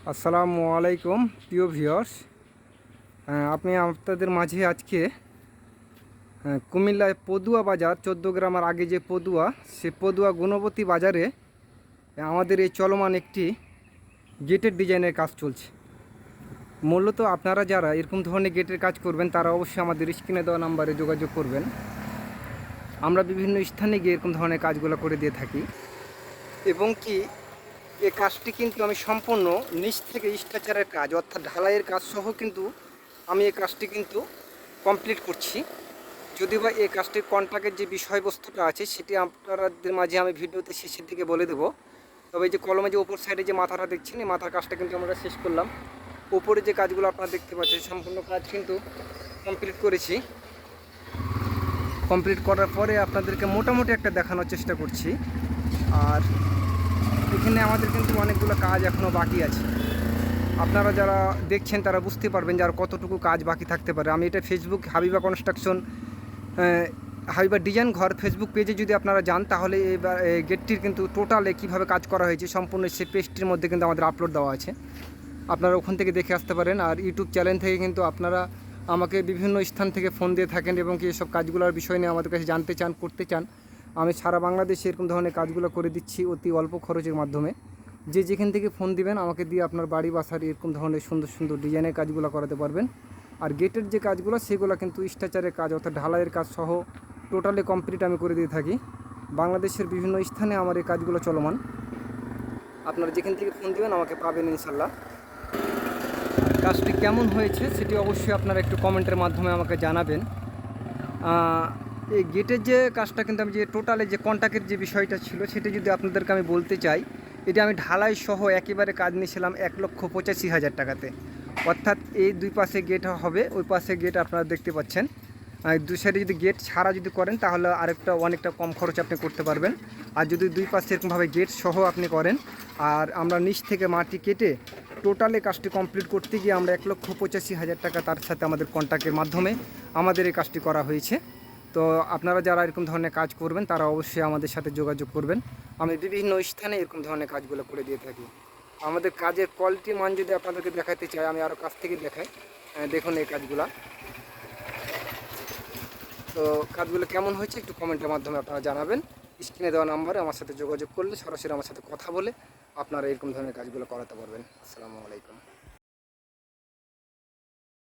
আসসালামু আলাইকুম, প্রিয় ভিউয়ার্স। আপনি আপনাদের মাঝে আজকে কুমিল্লায় পদুয়া বাজার, চোদ্দ গ্রামের আগে যে পদুয়া, সে পদুয়া গুণবতী বাজারে আমাদের এই চলমান একটি গেটের ডিজাইনের কাজ চলছে। মূলত আপনারা যারা এরকম ধরনের গেটের কাজ করবেন, তারা অবশ্যই আমাদের স্ক্রিনে দেওয়া নাম্বারে যোগাযোগ করবেন। আমরা বিভিন্ন স্থানে গিয়ে এরকম ধরনের কাজগুলো করে দিয়ে থাকি। এবং কি এই কাজটি কিন্তু আমি সম্পূর্ণ নিচ থেকে স্ট্রাকচারের কাজ, অর্থাৎ ঢালাইয়ের কাজ সহ কিন্তু আমি এই কাজটি কিন্তু কমপ্লিট করছি। যদি বা এই কাজটির কন্ট্রাক্টের যে বিষয়বস্তুটা আছে, সেটি আপনাদের মাঝে আমি ভিডিওতে শেষের দিকে বলে দেবো। তবে যে কলমে যে ওপর সাইডে যে মাথাটা দেখছেন, এই মাথার কাজটা কিন্তু আমরা শেষ করলাম। ওপরে যে কাজগুলো আপনারা দেখতে পাচ্ছেন, সম্পূর্ণ কাজ কিন্তু কমপ্লিট করেছি। কমপ্লিট করার পরে আপনাদেরকে মোটামুটি একটা দেখানোর চেষ্টা করছি। আর এখানে আমাদের কিন্তু অনেকগুলো কাজ এখনও বাকি আছে। আপনারা যারা দেখছেন তারা বুঝতে পারবেন যে আর কতটুকু কাজ বাকি থাকতে পারে। আমি এটা Facebook Habiba construction Habiba design ঘর ফেসবুক পেজে যদি আপনারা যান, তাহলে এবার গেটটির কিন্তু টোটালে কীভাবে কাজ করা হয়েছে সম্পূর্ণ সেই পেজটির মধ্যে কিন্তু আমাদের আপলোড দেওয়া আছে। আপনারা ওখান থেকে দেখে আসতে পারেন। আর ইউটিউব চ্যানেল থেকে কিন্তু আপনারা আমাকে বিভিন্ন স্থান থেকে ফোন দিয়ে থাকেন এবং কি এসব কাজগুলোর বিষয় নিয়ে আমাদের কাছে জানতে চান, করতে চান। আমি সারা বাংলাদেশে এরকম ধরনের কাজগুলো করে দিচ্ছি অতি অল্প খরচের মাধ্যমে। যে যেখান থেকে ফোন দিবেন, আমাকে দিয়ে আপনার বাড়ি, বাসার এরকম ধরনের সুন্দর সুন্দর ডিজাইনের কাজগুলো করাতে পারবেন। আর গেটের যে কাজগুলো, সেগুলো কিন্তু স্ট্রাকচারের কাজ অর্থাৎ ঢালাইয়ের কাজ সহ টোটালি কমপ্লিট আমি করে দিয়ে থাকি। বাংলাদেশের বিভিন্ন স্থানে আমার এই কাজগুলো চলমান। আপনারা যেখান থেকে ফোন দিবেন, আমাকে পাবেন ইনশাল্লাহ কাজটি কেমন হয়েছে, সেটি অবশ্যই আপনারা একটু কমেন্টের মাধ্যমে আমাকে জানাবেন। এই গেটের যে কাজটা কিন্তু আমি যে টোটালে যে কন্ট্যাক্টের যে বিষয়টা ছিল, সেটা যদি আপনাদেরকে আমি বলতে চাই, এটা আমি ঢালাই সহ একেবারে কাজ নিয়েছিলাম এক লক্ষ পঁচাশি হাজার টাকাতে। অর্থাৎ এই দুই পাশে গেট হবে, ওই পাশে গেট আপনারা দেখতে পাচ্ছেন। দু সাইডে যদি গেট ছাড়া যদি করেন, তাহলে আরেকটা অনেকটা কম খরচ আপনি করতে পারবেন। আর যদি দুই পাশে এরকমভাবে গেট সহ আপনি করেন, আর আমরা নিচ থেকে মাটি কেটে টোটালে কাজটি কমপ্লিট করতে গিয়ে আমরা এক লক্ষ পঁচাশি হাজার টাকা তার সাথে আমাদের কন্ট্যাক্টের মাধ্যমে আমাদের এই কাজটি করা হয়েছে। তো আপনারা যারা এরকম ধরনের কাজ করবেন, তারা অবশ্যই আমাদের সাথে যোগাযোগ করবেন। আমি বিভিন্ন স্থানে এরকম ধরনের কাজগুলো করে দিয়ে থাকি। আমাদের কাজের কোয়ালিটি মান যদি আপনাদেরকে দেখাতে চাই, আমি আরও কাছ থেকে দেখাই। দেখুন এই কাজগুলা। তো কাজগুলো কেমন হয়েছে একটু কমেন্টের মাধ্যমে আপনারা জানাবেন। স্ক্রিনে দেওয়া নাম্বারে আমার সাথে যোগাযোগ করলে, সরাসরি আমার সাথে কথা বলে আপনারা এরকম ধরনের কাজগুলো করাতে পারবেন। আসসালামু আলাইকুম।